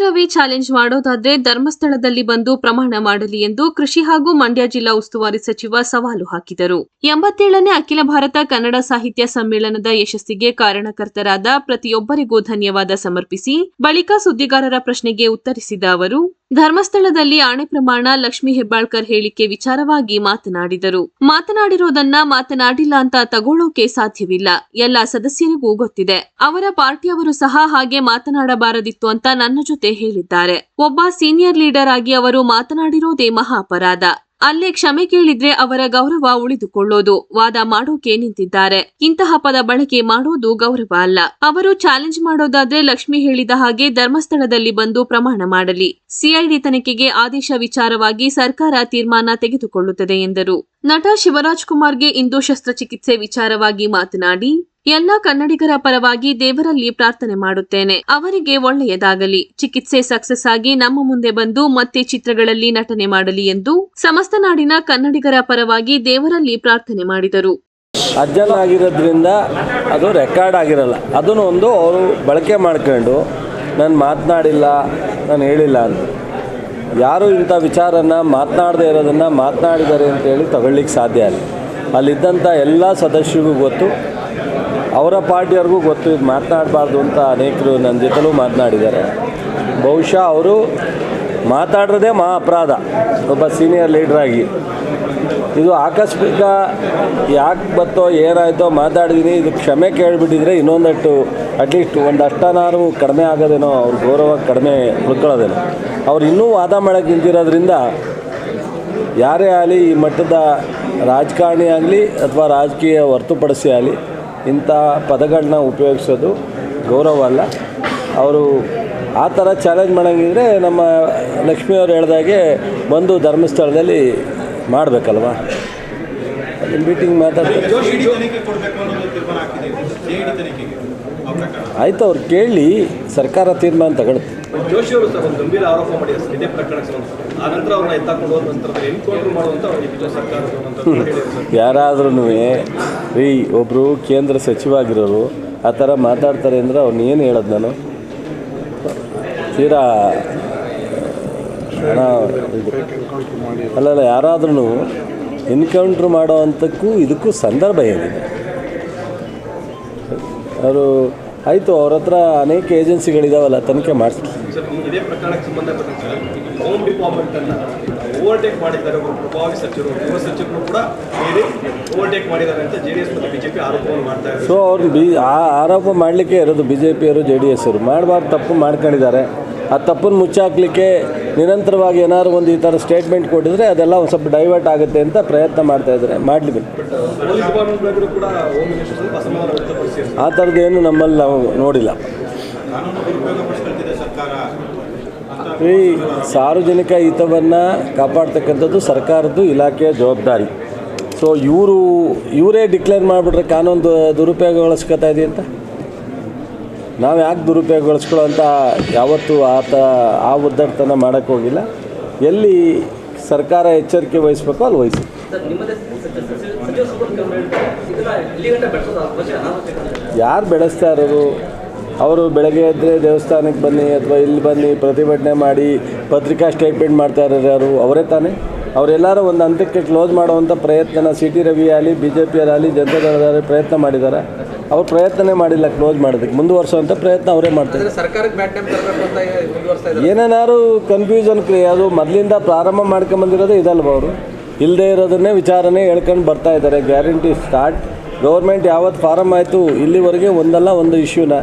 Ravi challenge ಮಾಡೋದಾದ್ರೆ ಧರ್ಮಸ್ಥಳದಲ್ಲಿ ಬಂದು ಪ್ರಮಾಣ ಮಾಡಲಿ ಎಂದು ಕೃಷಿ ಹಾಗೂ ಮಂಡ್ಯ ಜಿಲ್ಲಾ ಉಸ್ತುವಾರಿ ಸಚಿವ ಸವಾಲು ಹಾಕಿದರು. ಎಂಬತ್ತೇಳನೇ ಅಖಿಲ ಭಾರತ ಕನ್ನಡ ಸಾಹಿತ್ಯ ಸಮ್ಮೇಳನದ ಯಶಸ್ಸಿಗೆ ಕಾರಣಕರ್ತರಾದ ಪ್ರತಿಯೊಬ್ಬರಿಗೂ ಧನ್ಯವಾದ ಸಮರ್ಪಿಸಿ, ಬಳಿಕ ಸುದ್ದಿಗಾರರ ಪ್ರಶ್ನೆಗೆ ಉತ್ತರಿಸಿದ ಅವರು ಧರ್ಮಸ್ಥಳದಲ್ಲಿ ಆಣೆ ಪ್ರಮಾಣ ಲಕ್ಷ್ಮಿ ಹೆಬ್ಬಾಳ್ಕರ್ ಹೇಳಿಕೆ ವಿಚಾರವಾಗಿ ಮಾತನಾಡಿದರು. ಮಾತನಾಡಿರೋದನ್ನ ಮಾತನಾಡಿಲ್ಲ ಅಂತ ತಗೊಳ್ಳೋಕೆ ಸಾಧ್ಯವಿಲ್ಲ. ಎಲ್ಲ ಸದಸ್ಯರಿಗೂ ಗೊತ್ತಿದೆ. ಅವರ ಪಾರ್ಟಿಯವರು ಸಹ ಹಾಗೆ ಮಾತನಾಡಬಾರದಿತ್ತು ಅಂತ ನನ್ನ ಜೊತೆ ಹೇಳಿದ್ದಾರೆ. ಒಬ್ಬ ಸೀನಿಯರ್ ಲೀಡರ್ ಆಗಿ ಅವರು ಮಾತನಾಡಿರೋದೇ ಮಹಾ ಅಪರಾಧ ಅಲ್ಲೇ ಕ್ಷಮೆ ಕೇಳಿದ್ರೆ ಅವರ ಗೌರವ ಉಳಿದುಕೊಳ್ಳೋದು. ವಾದ ಮಾಡೋಕೆ ನಿಂತಿದ್ದಾರೆ. ಇಂತಹ ಪದ ಬಳಕೆ ಮಾಡೋದು ಗೌರವ ಅಲ್ಲ. ಅವರು ಚಾಲೆಂಜ್ ಮಾಡೋದಾದ್ರೆ ಲಕ್ಷ್ಮಿ ಹೇಳಿದ ಹಾಗೆ ಧರ್ಮಸ್ಥಳದಲ್ಲಿ ಬಂದು ಪ್ರಮಾಣ ಮಾಡಲಿ. ಸಿಐಡಿ ತನಿಖೆಗೆ ಆದೇಶ ವಿಚಾರವಾಗಿ ಸರ್ಕಾರ ತೀರ್ಮಾನ ತೆಗೆದುಕೊಳ್ಳುತ್ತದೆ ಎಂದರು. ನಟ ಶಿವರಾಜ್ ಕುಮಾರ್ಗೆ ಇಂದು ಶಸ್ತ್ರಚಿಕಿತ್ಸೆ ವಿಚಾರವಾಗಿ ಮಾತನಾಡಿ ಎಲ್ಲ ಕನ್ನಡಿಗರ ಪರವಾಗಿ ದೇವರಲ್ಲಿ ಪ್ರಾರ್ಥನೆ ಮಾಡುತ್ತೇನೆ. ಅವರಿಗೆ ಒಳ್ಳೆಯದಾಗಲಿ. ಚಿಕಿತ್ಸೆ ಸಕ್ಸಸ್ ಆಗಿ ನಮ್ಮ ಮುಂದೆ ಬಂದು ಮತ್ತೆ ಚಿತ್ರಗಳಲ್ಲಿ ನಟನೆ ಮಾಡಲಿ ಎಂದು ಸಮಸ್ತ ನಾಡಿನ ಕನ್ನಡಿಗರ ಪರವಾಗಿ ದೇವರಲ್ಲಿ ಪ್ರಾರ್ಥನೆ ಮಾಡಿದರು. ಅಜ್ಜನ ಆಗಿರೋದ್ರಿಂದ ಅದು ರೆಕಾರ್ಡ್ ಆಗಿರಲ್ಲ. ಅದನ್ನು ಒಂದು ಅವರು ಬಳಕೆ ಮಾಡ್ಕೊಂಡು ನಾನು ಮಾತನಾಡಿಲ್ಲ, ನಾನು ಹೇಳಿಲ್ಲ ಅಂತ ಯಾರು ಇಂಥ ವಿಚಾರನ ಮಾತನಾಡದೇ ಇರೋದನ್ನು ಮಾತನಾಡಿದ್ದಾರೆ ಅಂತೇಳಿ ತಗೊಳ್ಳಿಕ್ಕೆ ಸಾಧ್ಯ ಅಲ್ಲ ಅಲ್ಲಿದ್ದಂಥ ಎಲ್ಲ ಸದಸ್ಯರಿಗೂ ಗೊತ್ತು. ಅವರ ಪಾರ್ಟಿಯವ್ರಿಗೂ ಗೊತ್ತು, ಇದು ಮಾತನಾಡಬಾರ್ದು ಅಂತ ಅನೇಕರು ನನ್ನ ಜೊತೆಲೂ ಮಾತನಾಡಿದ್ದಾರೆ. ಬಹುಶಃ ಅವರು ಮಾತಾಡಿರೋದೇ ಮಹಾ ಅಪರಾಧ, ಒಬ್ಬ ಸೀನಿಯರ್ ಲೀಡ್ರಾಗಿ ಇದು ಆಕಸ್ಮಿಕ ಯಾಕೆ ಬತ್ತೋ, ಏನಾಯಿತೋ ಮಾತಾಡಿದ್ದೀನಿ ಇದು ಕ್ಷಮೆ ಕೇಳಿಬಿಟ್ಟಿದ್ರೆ ಇನ್ನೊಂದಷ್ಟು ಅಟ್ಲೀಸ್ಟ್ ಒಂದು ಅಷ್ಟನಾರು ಕಡಿಮೆ ಆಗೋದೇನೋ, ಅವ್ರ ಗೌರವ ಕಡಿಮೆ ಉಳ್ಕೊಳ್ಳೋದೇನೋ. ಅವ್ರು ಇನ್ನೂ ವಾದ ಮಾಡೋಕ್ಕೆ ನಿಂತಿರೋದ್ರಿಂದ ಯಾರೇ ಆಗಲಿ ಈ ಮಟ್ಟದ ರಾಜಕಾರಣಿ ಆಗಲಿ ಅಥವಾ ರಾಜಕೀಯ ಹೊರ್ತುಪಡಿಸಿ ಆಗಲಿ ಇಂಥ ಪದಗಳನ್ನ ಉಪಯೋಗಿಸೋದು ಗೌರವ ಅಲ್ಲ. ಅವರು ಆ ಥರ ಚಾಲೆಂಜ್ ಮಾಡೋಂಗಿದ್ರೆ ನಮ್ಮ ಲಕ್ಷ್ಮಿಯವರು ಹೇಳ್ದಾಗೆ ಬಂದು ಧರ್ಮಸ್ಥಳದಲ್ಲಿ ಮಾಡಬೇಕಲ್ವಾ? ಮೀಟಿಂಗ್ ಮಾತಾಡ್ತಾರೆ ಆಯಿತು ಅವ್ರು ಕೇಳಿ ಸರ್ಕಾರ ತೀರ್ಮಾನ ತಗೊಳುತ್ತೆ ಜೋಶಿ ಅವರು ಸರ್ ಒಂದು ಗಂಭೀರ ಆರೋಪ ಮಾಡಿದ್ದಾರೆ ಇದೇ ಪ್ರಕರಣಕ್ಕೆ ಆ ನಂತರ ಅವ್ರನ್ನ ಎತ್ತಾಕೊಂಡು ಹೋದ ನಂತರ ಎನ್ಕೌಂಟರ್ ಮಾಡುವಂತ ಅವ್ರಿಗೆ ಸರ್ಕಾರದ ಅಂತ ಹೇಳಿದ್ರು ಸರ್. ಯಾರಾದ್ರೂ ರೀ ಒಬ್ಬರು ಕೇಂದ್ರ ಸಚಿವ ಆಗಿರೋರು ಆ ಥರ ಮಾತಾಡ್ತಾರೆ ಅಂದರೆ ಅವ್ರನ್ನ ಏನು ಹೇಳೋದು ನಾನು ತೀರಾ. ಅಲ್ಲಲ್ಲ ಯಾರಾದ್ರೂ ಎನ್ಕೌಂಟ್ರ್ ಮಾಡೋ ಅಂಥಕ್ಕೂ ಇದಕ್ಕೂ ಸಂದರ್ಭ ಏನಿದೆ ಅವರು ಆಯಿತು ಅವ್ರ ಹತ್ರ ಅನೇಕ ಏಜೆನ್ಸಿಗಳಿದಾವಲ್ಲ ತನಿಖೆ ಮಾಡಿಸ್ತೀವಿ ಸರ್ ಇದೇ ಪ್ರಕರಣಕ್ಕೆ ಸಂಬಂಧಪಟ್ಟಂತೆ ಸರ್ ಹೋಮ್ ಡಿಪಾರ್ಟ್ಮೆಂಟ್ ಅನ್ನ ಓವರ್ಟೇಕ್ ಮಾಡಿದ್ದಾರೆ ಒಬ್ಬರು ಪ್ರಭಾವಿ ಸಚಿವರು ಗೃಹ ಸಚಿವರು ಕೂಡ ಸೇರಿ ಓವರ್ಟೇಕ್ ಮಾಡಿದ್ದಾರೆ ಅಂತ ಜೆ ಡಿ ಎಸ್ ಮತ್ತು ಬಿಜೆಪಿ ಆರೋಪವನ್ನು ಮಾಡ್ತಾ ಇದ್ದಾರೆ. ಸೊ ಅವ್ರು ಬಿ ಆ ಆರೋಪ ಮಾಡಲಿಕ್ಕೆ ಇರೋದು ಬಿ ಜೆ ಪಿಯವರು ಜೆ ಡಿ ಎಸ್ ಅವರು. ಮಾಡಬಾರ್ದು ತಪ್ಪು ಮಾಡ್ಕೊಂಡಿದ್ದಾರೆ. ಆ ತಪ್ಪನ್ನು ಮುಚ್ಚಾಕ್ಲಿಕ್ಕೆ ನಿರಂತರವಾಗಿ ಏನಾದ್ರು ಒಂದು ಈ ಥರ ಸ್ಟೇಟ್ಮೆಂಟ್ ಕೊಟ್ಟಿದ್ರೆ ಅದೆಲ್ಲ ಒಂದು ಸ್ವಲ್ಪ ಡೈವರ್ಟ್ ಆಗುತ್ತೆ ಅಂತ ಪ್ರಯತ್ನ ಮಾಡ್ತಾ ಇದ್ದಾರೆ. ಮಾಡಲಿ ಪೊಲೀಸ್ ಡಿಪಾರ್ಟ್ಮೆಂಟ್ ಏನು ಕೂಡ ಹೋಮ್ ಮಿನಿಸ್ಟರ್ ಸ್ವಲ್ಪ ಅಸಮಾಧಾನ ವ್ಯಕ್ತಪಡಿಸಿದ್ದಾರೆ ಆ ಥರದ್ದೇನು ನಮ್ಮಲ್ಲಿ ನಾವು ನೋಡಿಲ್ಲ. ಈ ಸಾರ್ವಜನಿಕ ಹಿತವನ್ನು ಕಾಪಾಡ್ತಕ್ಕಂಥದ್ದು ಸರ್ಕಾರದ್ದು ಇಲಾಖೆಯ ಜವಾಬ್ದಾರಿ. ಸೊ ಇವರು, ಇವರೇ ಡಿಕ್ಲೇರ್ ಮಾಡಿಬಿಟ್ರೆ ಕಾನೂನು ಇದೆ ಅಂತ ನಾವು ಯಾಕೆ ದುರುಪಯೋಗಗೊಳಿಸ್ಕೊಳ್ಳೋಂಥ ಯಾವತ್ತೂ ಆ ತ ಆ ಉದ್ದಟತನ ಮಾಡೋಕ್ಕೆ ಹೋಗಿಲ್ಲ. ಎಲ್ಲಿ ಸರ್ಕಾರ ಎಚ್ಚರಿಕೆ ವಹಿಸ್ಬೇಕು ಅಲ್ಲಿ ವಹಿಸಿ. ಯಾರು ಬೆಳೆಸ್ತಾ ಇರೋರು ಅವರು ಬೆಳಗ್ಗೆ ಎದ್ದರೆ ದೇವಸ್ಥಾನಕ್ಕೆ ಬನ್ನಿ ಅಥವಾ ಇಲ್ಲಿ ಬನ್ನಿ ಪ್ರತಿಭಟನೆ ಮಾಡಿ ಪತ್ರಿಕಾ ಸ್ಟೇಟ್ಮೆಂಟ್ ಮಾಡ್ತಾ ಇರೋರು ಯಾರು? ಅವರೇ ತಾನೇ? ಅವರೆಲ್ಲರೂ ಒಂದು ಹಂತಕ್ಕೆ ಕ್ಲೋಸ್ ಮಾಡುವಂಥ ಪ್ರಯತ್ನನ ಸಿ ಟಿ ರವಿ ಆಗಲಿ ಬಿ ಜೆ ಪಿಯರಾಗಲಿ ಜನತಾದಳದಲ್ಲಿ ಪ್ರಯತ್ನ ಮಾಡಿದ್ದಾರೆ ಅವ್ರು ಪ್ರಯತ್ನನೇ ಮಾಡಿಲ್ಲ ಕ್ಲೋಸ್ ಮಾಡೋದಕ್ಕೆ. ಮುಂದುವರ್ಸುವಂಥ ಪ್ರಯತ್ನ ಅವರೇ ಮಾಡ್ತಾರೆ. ಏನೇನಾದ್ರು ಕನ್ಫ್ಯೂಷನ್ ಕ್ರಿಯೆ ಅದು ಮೊದಲಿಂದ ಪ್ರಾರಂಭ ಮಾಡ್ಕೊಂಬಂದಿರೋದು ಇದಲ್ವ ಅವರು? ಇಲ್ಲದೇ ಇರೋದನ್ನೇ ವಿಚಾರನೆ ಹೇಳ್ಕೊಂಡು ಬರ್ತಾ ಇದ್ದಾರೆ. ಗ್ಯಾರಂಟಿ ಸ್ಟಾರ್ಟ್ ಗೌರ್ಮೆಂಟ್ ಯಾವತ್ತು ಫಾರಮ್ ಆಯಿತು ಇಲ್ಲಿವರೆಗೆ ಒಂದಲ್ಲ ಒಂದು ಇಶ್ಯೂನ